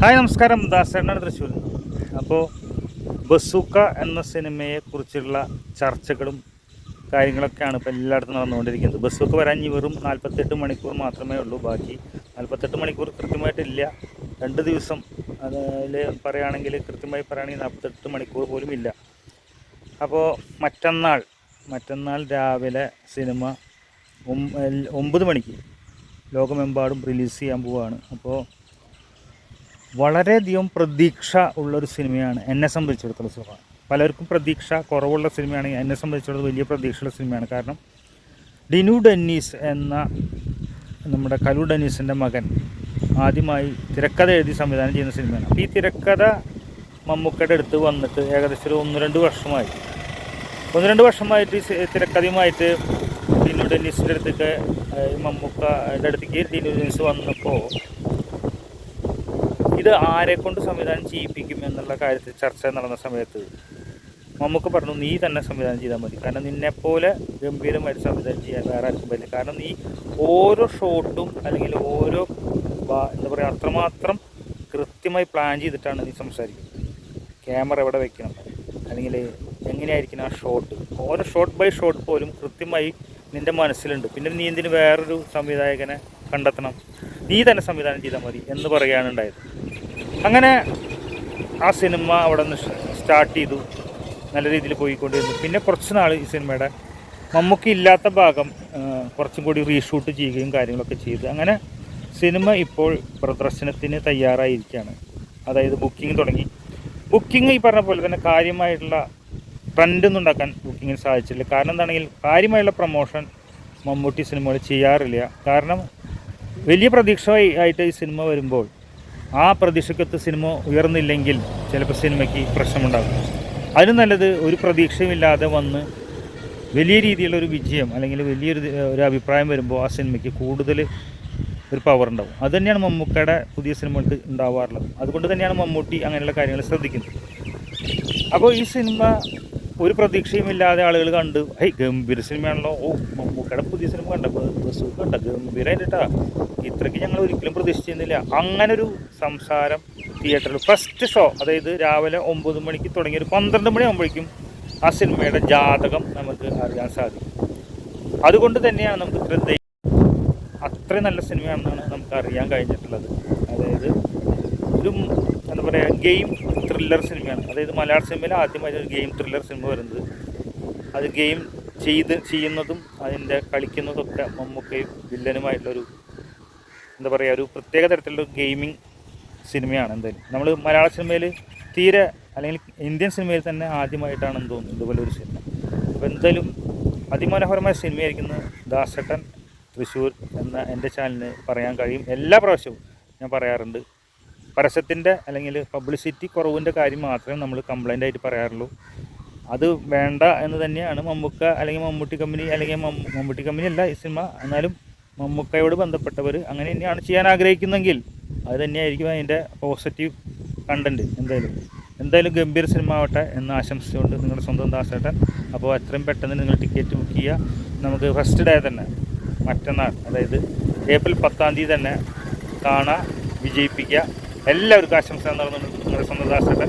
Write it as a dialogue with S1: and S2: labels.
S1: Hi നമസ്കാരം. ദാസേണ്ണാണ് തൃശ്ശൂർ അപ്പോൾ bazooka എന്ന സിനിമയെക്കുറിച്ചുള്ള ചർച്ചകളും കാര്യങ്ങളൊക്കെയാണ് ഇപ്പോൾ എല്ലായിടത്തും നടന്നുകൊണ്ടിരിക്കുന്നത്. ബസൂക്ക വരാൻ ഇനി വെറും നാൽപ്പത്തെട്ട് മണിക്കൂർ മാത്രമേ ഉള്ളൂ. ബാക്കി നാൽപ്പത്തെട്ട് മണിക്കൂർ കൃത്യമായിട്ടില്ല രണ്ട് ദിവസം അതിൽ പറയുകയാണെങ്കിൽ കൃത്യമായി പറയുകയാണെങ്കിൽ നാൽപ്പത്തെട്ട് മണിക്കൂർ പോലും ഇല്ല. അപ്പോൾ മറ്റന്നാൾ മറ്റന്നാൾ രാവിലെ സിനിമ ഒമ്പത് മണിക്ക് ലോകമെമ്പാടും റിലീസ് ചെയ്യാൻ പോവുകയാണ് അപ്പോൾ വളരെയധികം പ്രതീക്ഷ ഉള്ളൊരു സിനിമയാണ് എന്നെ സംബന്ധിച്ചിടത്തോളം സിനിമ പലർക്കും പ്രതീക്ഷ കുറവുള്ള സിനിമയാണ് എന്നെ സംബന്ധിച്ചിടത്തോളം വലിയ പ്രതീക്ഷയുള്ള സിനിമയാണ്. കാരണം ഡിനു ഡെന്നീസ് എന്ന നമ്മുടെ കലു ഡെന്നീസിന്റെ മകൻ ആദ്യമായി തിരക്കഥ എഴുതി സംവിധാനം ചെയ്യുന്ന സിനിമയാണ്. അപ്പോൾ ഈ തിരക്കഥ മമ്മൂക്കയുടെ അടുത്ത് വന്നിട്ട് ഏകദേശം ഒരു ഒന്ന് രണ്ട് വർഷമായി. ഒന്ന് രണ്ട് വർഷമായിട്ട് തിരക്കഥയുമായിട്ട് ഡിനു ഡെന്നീസിന്റെ അടുത്തേക്ക് മമ്മൂക്കയുടെ അടുത്തേക്ക് ഡിനു ഡെന്നീസ് വന്നപ്പോൾ ആരെ കൊണ്ട് സംവിധാനം ചെയ്യിപ്പിക്കും എന്നുള്ള കാര്യത്തിൽ ചർച്ച നടന്ന സമയത്ത് നമുക്ക് പറഞ്ഞു നീ തന്നെ സംവിധാനം ചെയ്താൽ മതി. കാരണം നിന്നെപ്പോലെ ഗംഭീരമായിട്ട് സംവിധാനം ചെയ്യാൻ വേറെ ആർക്കും പറ്റില്ല. കാരണം നീ ഓരോ ഷോട്ടും അല്ലെങ്കിൽ ഓരോ എന്താ പറയുക അത്രമാത്രം കൃത്യമായി പ്ലാൻ ചെയ്തിട്ടാണ് നീ സംസാരിക്കുന്നത്. ക്യാമറ എവിടെ വെക്കണം? അല്ലെങ്കിൽ എങ്ങനെയായിരിക്കണം ആ ഷോട്ട്? ഓരോ ഷോട്ട് ബൈ ഷോട്ട് പോലും കൃത്യമായി നിന്റെ മനസ്സിലുണ്ട്. പിന്നെ നീ എന്തിന് വേറൊരു സംവിധായകനെ കണ്ടെത്തണം? നീ തന്നെ സംവിധാനം ചെയ്താൽ മതി എന്ന് പറയുകയാണ് ഉണ്ടായത്. അങ്ങനെ ആ സിനിമ അവിടെ നിന്ന് സ്റ്റാർട്ട് ചെയ്തു. നല്ല രീതിയിൽ പോയിക്കൊണ്ടിരുന്നു. പിന്നെ കുറച്ച് നാൾ ഈ സിനിമയുടെ മമ്മൂക്ക് ഇല്ലാത്ത ഭാഗം കുറച്ചും കൂടി റീഷൂട്ട് ചെയ്യുകയും കാര്യങ്ങളൊക്കെ ചെയ്ത്. അങ്ങനെ സിനിമ ഇപ്പോൾ പ്രദർശനത്തിന് തയ്യാറായിരിക്കുകയാണ്. അതായത് ബുക്കിംഗ് തുടങ്ങി. ബുക്കിംഗ് ഈ പറഞ്ഞ പോലെ തന്നെ കാര്യമായിട്ടുള്ള ട്രെൻഡ് ഉണ്ടാക്കാൻ ബുക്കിങ്ങിന് സാധിച്ചില്ല കാരണം എന്താണെങ്കിൽ കാര്യമായുള്ള പ്രൊമോഷൻ മമ്മൂട്ടി സിനിമകൾ ചെയ്യാറില്ല. കാരണം വലിയ പ്രതീക്ഷ ആയിട്ട് ഈ സിനിമ വരുമ്പോൾ ആ പ്രതീക്ഷക്കത്ത് സിനിമ ഉയർന്നില്ലെങ്കിൽ ചിലപ്പോൾ സിനിമയ്ക്ക് പ്രശ്നമുണ്ടാകും. അതിന് നല്ലത് ഒരു പ്രതീക്ഷയുമില്ലാതെ വന്ന് വലിയ രീതിയിലുള്ള ഒരു വിജയം അല്ലെങ്കിൽ വലിയൊരു ഒരു അഭിപ്രായം വരുമ്പോൾ ആ സിനിമയ്ക്ക് കൂടുതൽ ഒരു പവർ ഉണ്ടാവും. അത് തന്നെയാണ് മമ്മൂക്കയുടെ പുതിയ സിനിമകൾക്ക് ഉണ്ടാവാറുള്ളത്. അതുകൊണ്ട് തന്നെയാണ് മമ്മൂട്ടി അങ്ങനെയുള്ള കാര്യങ്ങൾ ശ്രദ്ധിക്കുന്നത്. അപ്പോൾ ഈ സിനിമ ഒരു പ്രതീക്ഷയുമില്ലാതെ ആളുകൾ കണ്ട് ഹൈ ഗംഭീര സിനിമയാണല്ലോ. ഓ മമ്മൂക്കയുടെ പുതിയ സിനിമ കണ്ടപ്പോൾ ബസ് കണ്ട ഗംഭീരമായിട്ടാ ഇത്രയ്ക്ക് ഞങ്ങൾ ഒരിക്കലും പ്രതീക്ഷിച്ചിരുന്നില്ല. അങ്ങനെ ഒരു സംസാരം തിയേറ്ററിൽ ഫസ്റ്റ് ഷോ അതായത് രാവിലെ ഒമ്പത് മണിക്ക് തുടങ്ങി ഒരു പന്ത്രണ്ട് മണിയാകുമ്പോഴേക്കും ആ സിനിമയുടെ ജാതകം നമുക്ക് അറിയാൻ സാധിക്കും. അതുകൊണ്ട് തന്നെയാണ് നമുക്ക് ശ്രദ്ധ അത്രയും നല്ല സിനിമയാണെന്നാണ് നമുക്ക് അറിയാൻ കഴിഞ്ഞിട്ടുള്ളത്. അതായത് ഒരു എന്താ പറയുക ഗെയിം ത്രില്ലർ സിനിമയാണ് അതായത് മലയാള സിനിമയിൽ ആദ്യമായിട്ട് ഒരു ഗെയിം ത്രില്ലർ സിനിമ വരുന്നത്. അത് ഗെയിം ചെയ്ത് ചെയ്യുന്നതും അതിന്റെ കളിക്കുന്നതൊക്കെ മമ്മൂക്കയും വില്ലനുമായിട്ടുള്ളൊരു എന്താ പറയുക ഒരു പ്രത്യേക തരത്തിലുള്ള ഗെയിമിംഗ് സിനിമയാണ് എന്തായാലും. നമ്മൾ മലയാള സിനിമയിൽ തീരെ അല്ലെങ്കിൽ ഇന്ത്യൻ സിനിമയിൽ തന്നെ ആദ്യമായിട്ടാണെന്ന് തോന്നുന്നു ഇതുപോലെ ഒരു സിനിമ അപ്പോൾ എന്തായാലും അതിമനോഹരമായ സിനിമയായിരിക്കുന്ന ദാസട്ടൻ തൃശ്ശൂർ എന്ന എന്റെ ചാനലിന് പറയാൻ കഴിയും. എല്ലാ പ്രാവശ്യവും ഞാൻ പറയാറുണ്ട്. പരസ്യത്തിന്റെ അല്ലെങ്കിൽ പബ്ലിസിറ്റി കുറവിന്റെ കാര്യം മാത്രമേ നമ്മൾ കംപ്ലൈന്റ് ആയിട്ട് പറയാറുള്ളൂ. അത് വേണ്ട എന്ന് തന്നെയാണ് മമ്മൂക്ക അല്ലെങ്കിൽ മമ്മൂട്ടി കമ്പനി അല്ലെങ്കിൽ മമ്മൂട്ടി കമ്പനി അല്ല ഈ സിനിമ എന്നാലും മമ്മൂക്കയോട് ബന്ധപ്പെട്ടവർ അങ്ങനെ തന്നെയാണ് ചെയ്യാൻ ആഗ്രഹിക്കുന്നെങ്കിൽ അത് തന്നെയായിരിക്കും അതിന്റെ പോസിറ്റീവ് കണ്ടന്റ് എന്തായാലും. എന്തായാലും ഗംഭീര സിനിമ ആവട്ടെ എന്ന് ആശംസിച്ചുകൊണ്ട് നിങ്ങളുടെ സ്വന്തം ദാസേട്ടൻ. അപ്പോൾ എത്രയും പെട്ടെന്ന് നിങ്ങൾ ടിക്കറ്റ് ബുക്ക് ചെയ്യുക. നമുക്ക് ഫസ്റ്റ് ഡേ തന്നെ മറ്റന്നാൾ അതായത് ഏപ്രിൽ പത്താം തീയതി തന്നെ കാണാൻ വിജയിപ്പിക്കുക. എല്ലാവർക്കും ആശംസ നടന്നുകൊണ്ട് നിങ്ങളുടെ സ്വന്തം ദാസേട്ടൻ